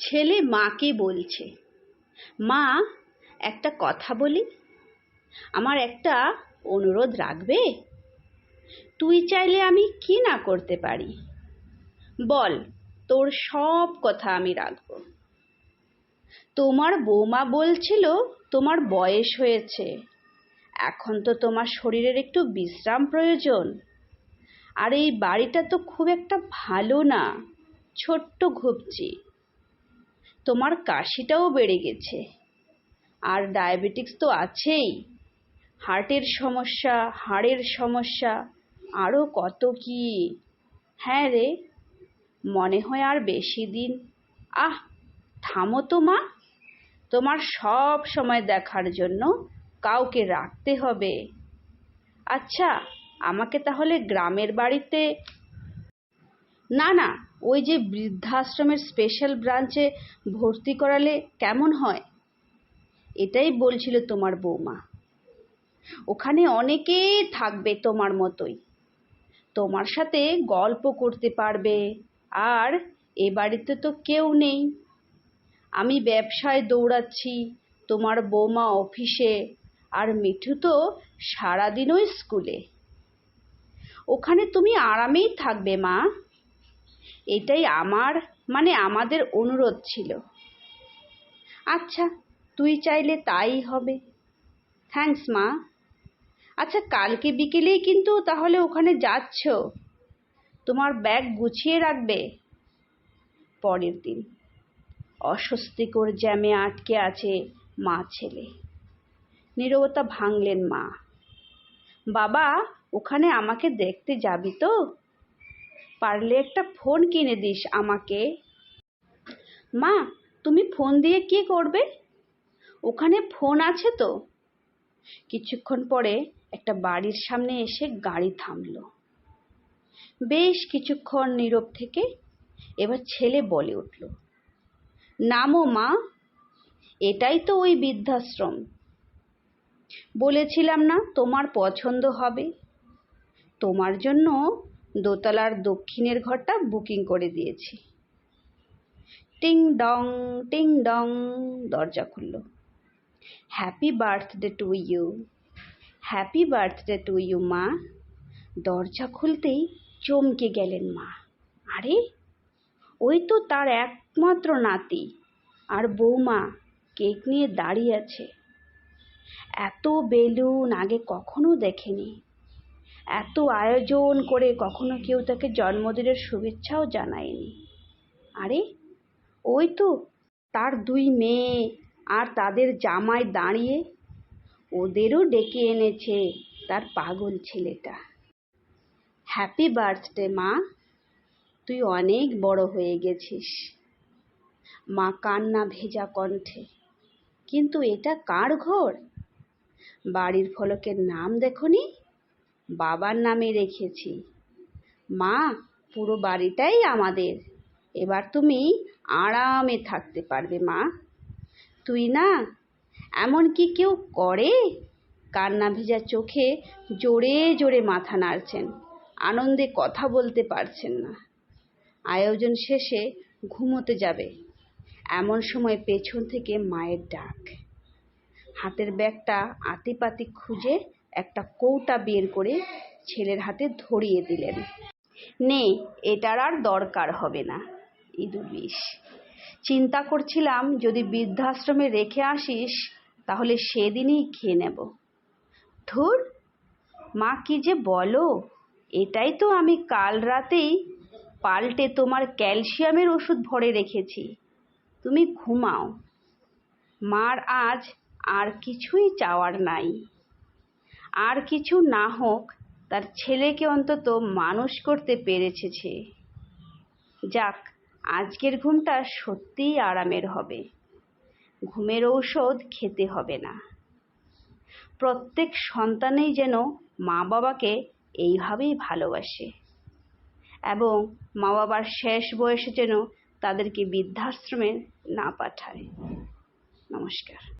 ছেলে মাকে বলছে, মা, একটা কথা বলি। আমার একটা অনুরোধ রাখবে? তুই চাইলে আমি কি না করতে পারি? বল, তোর সব কথা আমি রাখব। তোমার বৌমা বলছিল তোমার বয়স হয়েছে। এখন তো তোমার শরীরের একটু বিশ্রাম প্রয়োজন। আর এই বাড়িটা তো খুব একটা ভালো না, ছোট্ট ঘুপচি। তোমার কাশিটাও বেড়ে গেছে। আর ডায়াবেটিক্স তো আছেই। হার্টের সমস্যা, হাড়ের সমস্যা আরও কত কি। হ্যাঁ রে, মনে হয় আর বেশি দিন। আহ, থামো তো মা। তোমার সব সময় দেখার জন্য কাউকে রাখতে হবে। আচ্ছা আমাকে তাহলে গ্রামের বাড়িতে না না, ওই যে বৃদ্ধাশ্রমের স্পেশাল ব্রাঞ্চে ভর্তি করালে কেমন হয়? এটাই বলছিল তোমার বৌমা। ওখানে অনেকে থাকবে তোমার মতোই। তোমার সাথে গল্প করতে পারবে, আর এ বাড়িতে তো কেউ নেই। আমি ব্যবসায় দৌড়াচ্ছি, তোমার বৌমা অফিসে, আর মিঠু তো সারাদিনই স্কুলে। ওখানে তুমি আরামেই থাকবে, মা। এটাই আমার মানে আমাদের অনুরোধ ছিল। আচ্ছা তুই চাইলে তাই হবে। থ্যাঙ্কস মা। আচ্ছা কালকে বিকেলেই কিন্তু তাহলে ওখানে যাচ্ছ। তোমার ব্যাগ গুছিয়ে রাখবে। পরের দিন। অস্বস্তিকর জ্যামে আটকে আছে মা ছেলে। নীরবতা ভাঙলেন মা। বাবা, ওখানে আমাকে দেখতে যাবি তো? পারলে একটা ফোন কিনে দিস আমাকে। মা, তুমি ফোন দিয়ে কি করবে? ওখানে ফোন আছে তো। কিছুক্ষণ পরে একটা বাড়ির সামনে এসে গাড়ি থামলো। বেশ কিছুক্ষণ নীরব থেকে এবার ছেলে বলে উঠল, নামো মা, এটাই তো ওই বৃদ্ধাশ্রম। বলেছিলাম না তোমার পছন্দ হবে। তোমার জন্য দোতলার দক্ষিণের ঘরটা বুকিং করে দিয়েছি। টিং ডং টিং ডং, দরজা খুলল। Happy birthday to you. Happy birthday to you, মা। দরজা খুলতেই চমকে গেলেন মা। আরে, ওই তো তার একমাত্র নাতি আর বৌমা কেক নিয়ে দাঁড়িয়ে আছে। এত বেলুন আগে কখনো দেখেনি। এত আয়োজন করে কখনো কেউ তাকে জন্মদিনের শুভেচ্ছাও জানায়নি। আরে, ওই তো তার দুই মেয়ে আর তাদের জামাই দাঁড়িয়ে ওদেরও ডেকে এনেছে তার পাগল ছেলেটা। হ্যাপি বার্থডে মা। তুই অনেক বড় হয়ে গেছিস। মা কান্না ভেজা কণ্ঠে। কিন্তু এটা কার ঘর? বাড়ির ফলকের নাম দেখনি? বাবার নামে রেখেছি। মা, পুরো বাড়িটাই আমাদের। এবার তুমি আরামে থাকতে পারবে, মা। তুই না, এমন কি কেউ করে? কান্না ভেজা চোখে জোরে জোরে মাথা নাড়ছেন। আনন্দে কথা বলতে পারছেন না। আয়োজন শেষে ঘুমোতে যাবে। এমন সময় পেছন থেকে মায়ের ডাক। হাতের ব্যাগটা আতিপাতি খুঁজে একটা কৌটা বের করে ছেলের হাতে ধরিয়ে দিলেন। নে, এটার আর দরকার হবে না ইঁদুর বিষ চিন্তা করছিলাম, যদি বৃদ্ধাশ্রমে রেখে আসিস, তাহলে সেদিনই খেয়ে নেব। ধুর, মা কি যে বলো, এটাই তো আমি কাল রাতেই পাল্টে তোমার ক্যালসিয়ামের ওষুধ ভরে রেখেছি। তুমি ঘুমাও। মার আজ আর কিছুই চাওয়ার নাই। আর কিছু না হোক, তার ছেলেকে অন্তত মানুষ করতে পেরেছে সে। যাক, আজকের ঘুমটা সত্যিই আরামের হবে। ঘুমের ঔষধ খেতে হবে না। প্রত্যেক সন্তানেই যেন মা বাবাকে এইভাবেই ভালোবাসে এবং মা বাবার শেষ বয়সে যেন তাদেরকে বৃদ্ধাশ্রমে না পাঠায়। নমস্কার।